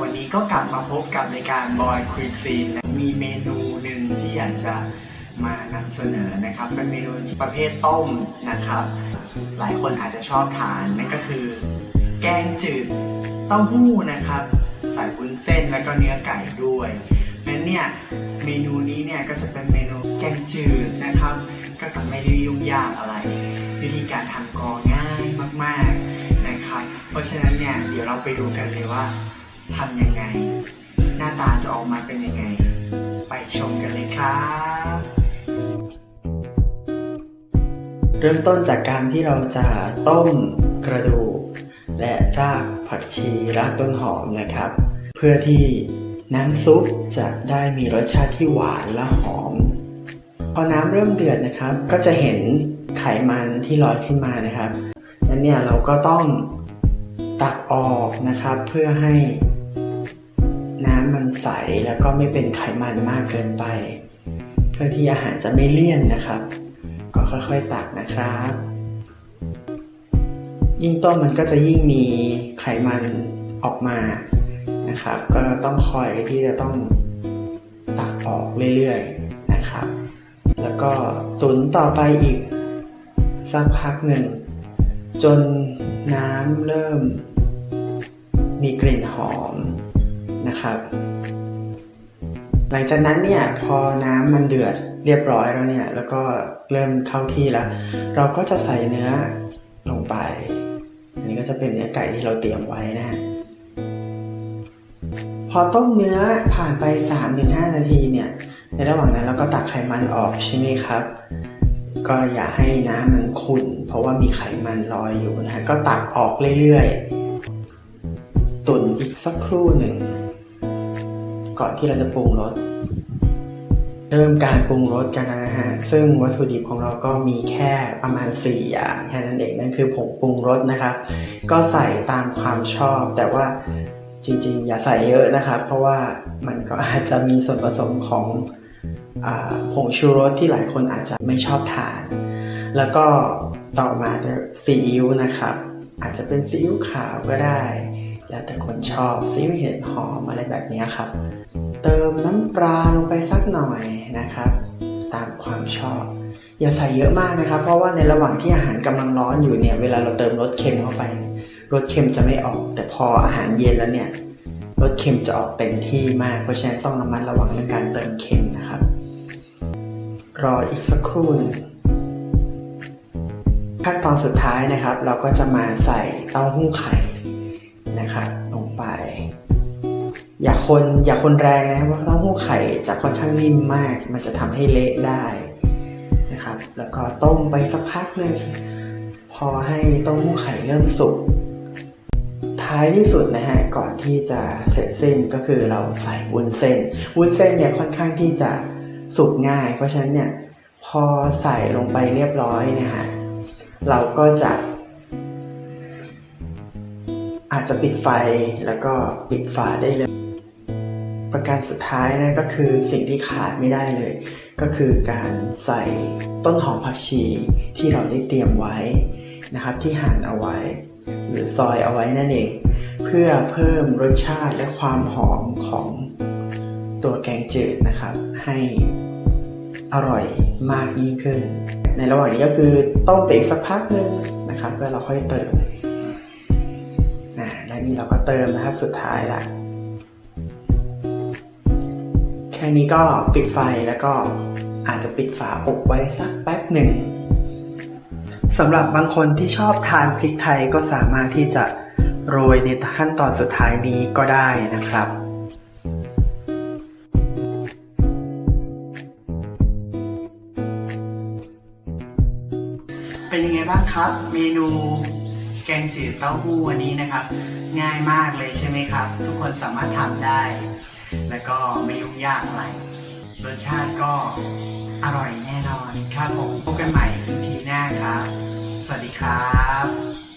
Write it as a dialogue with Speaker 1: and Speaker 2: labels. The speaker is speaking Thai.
Speaker 1: วันนี้ก็กลับมาพบกับรายการบอยคุยซีนมีเมนูหนึ่งที่อยากจะมานำเสนอนะครับ เป็นเมนูประเภทต้มนะครับ หลายคนอาจจะชอบทานนั่นก็คือ แกงจืดเต้าหู้นะครับ ใส่วุ้นเส้นแล้วก็เนื้อไก่ด้วยงั้นเนี่ยเมนูนี้เนี่ยก็จะเป็นเมนูแกงจืดนะครับ ก็ทำไม่ได้ยุ่งยากอะไร วิธีการทำก็ง่ายมาก ๆนะครับ เพราะฉะนั้นเนี่ยเดี๋ยวเราไปดูกันเลยว่า ทำยังไง หน้าตาจะออกมาเป็นยังไง ไปชมกันเลยครับ เริ่มต้นจากการที่เราจะต้มกระดูกและรากผักชีรากต้นหอมนะครับ เพื่อที่น้ำซุปจะได้มีรสชาติที่หวานและหอม พอน้ำเริ่มเดือดนะครับ ก็จะเห็นไขมันที่ลอยขึ้นมานะครับนั้นเนี่ยเราก็ต้องตักออกนะครับ เพื่อให้ น้ำมันใสแล้วก็ไม่เป็นไขมันมากเกินไป เพื่อที่อาหารจะไม่เลี่ยนนะครับ ก็ค่อยๆตักนะครับ ยิ่งต้มมันก็จะยิ่งมีไขมันออกมานะครับ ก็ต้องคอยที่จะต้องตักออกเรื่อยๆนะครับ แล้วก็ตุนต่อไปอีกสักพักหนึ่ง จนน้ำเริ่มมีกลิ่นหอม นะครับ หลังจากนั้นเนี่ยพอน้ำมันเดือดเรียบร้อยแล้วเนี่ยแล้วก็เริ่มเข้าที่แล้ว เราก็จะใส่เนื้อลงไป อันนี้ก็จะเป็นเนื้อไก่ที่เราเตรียมไว้นะ พอต้มเนื้อผ่านไป 3-5 นาทีเนี่ย ในระหว่างนั้นเราก็ตักไขมันออกใช่ไหมครับ ก็อย่าให้น้ำมันขุ่นเพราะว่ามีไขมันลอยอยู่นะฮะก็ตักออกเรื่อยๆ ตุ๋นอีกสักครู่หนึ่ง ก่อนที่เราจะปรุงรสเริ่มการปรุงรสกันนะฮะซึ่งวัตถุดิบของเราก็มีแค่ประมาณ 4 อย่างแค่นั้นเองนั่นคือผงปรุงรสนะครับ ก็ใส่ตามความชอบ แต่ว่าจริงๆ อย่าใส่เยอะนะครับ เพราะว่ามันก็อาจจะมีส่วนผสมของอผงชูรสที่หลายคนอาจจะไม่ชอบทาน แล้วก็ต่อมาซีอิ๊วนะครับ อาจจะเป็นซีอิ๊วขาวก็ได้ แล้วแต่คนชอบซีอิ๊วเห็ดหอมอะไรแบบนี้ครับ เติมน้ำปลาลงไปสักหน่อยนะครับ ตามความชอบ อย่าใส่เยอะมากนะครับ เพราะว่าในระหว่างที่อาหารกำลังร้อนอยู่เนี่ย เวลาเราเติมรสเค็มเข้าไป รสเค็มจะไม่ออก แต่พออาหารเย็นแล้วเนี่ยรสเค็มจะออกเต็มที่มาก เพราะฉะนั้นต้องระมัดระวังเรื่องการเติมเค็มนะครับ รออีกสักครู่นึงขั้นตอนสุดท้ายนะครับ เราก็จะมาใส่เต้าหู้ไข่ ลงไป อย่าคนอย่าคนแรงนะครับเพราะเต้าหู้ไข่จะค่อนข้างนิ่มมาก มันจะทำให้เละได้นะครับ แล้วก็ต้มไปสักพักหนึ่งพอให้เต้าหู้ไข่เริ่มสุกท้ายที่สุดนะฮะก่อนที่จะเสร็จสิ้นก็คือเราใส่วุ้นเส้นวุ้นเส้นเนี่ยค่อนข้างที่จะสุกง่าย เพราะฉะนั้นเนี่ยพอใส่ลงไปเรียบร้อยนี่ยฮะเราก็จะ อาจจะปิดไฟแล้วก็ปิดฝาได้เลย ประการสุดท้ายนะก็คือสิ่งที่ขาดไม่ได้เลย ก็คือการใส่ต้นหอมผักชีที่เราได้เตรียมไว้นะครับ ที่หั่นเอาไว้ หรือซอยเอาไว้นั่นเอง เพื่อเพิ่มรสชาติและความหอมของตัวแกงจืดนะครับ ให้อร่อยมากยิ่งขึ้น ในระหว่างนี้ก็คือต้มไปอีกสักพักหนึ่งนะครับแล้วเราค่อยเติม และนี่เราก็เติมนะครับสุดท้ายละแค่นี้ก็ปิดไฟแล้วก็อาจจะปิดฝาอบไว้สักแป๊บหนึ่งสำหรับบางคนที่ชอบทานพริกไทยก็สามารถที่จะโรยในขั้นตอนสุดท้ายนี้ก็ได้นะครับเป็นยังไงบ้างครับ เมนู แกงจืดเต้าหู้วันนี้นะครับ ง่ายมากเลยใช่ไหมครับ ทุกคนสามารถทำได้ แล้วก็ไม่ยุ่งยากอะไรรสชาติก็อร่อยแน่นอนครับผมพบกันใหม่ EP หน้าครับ สวัสดีครับ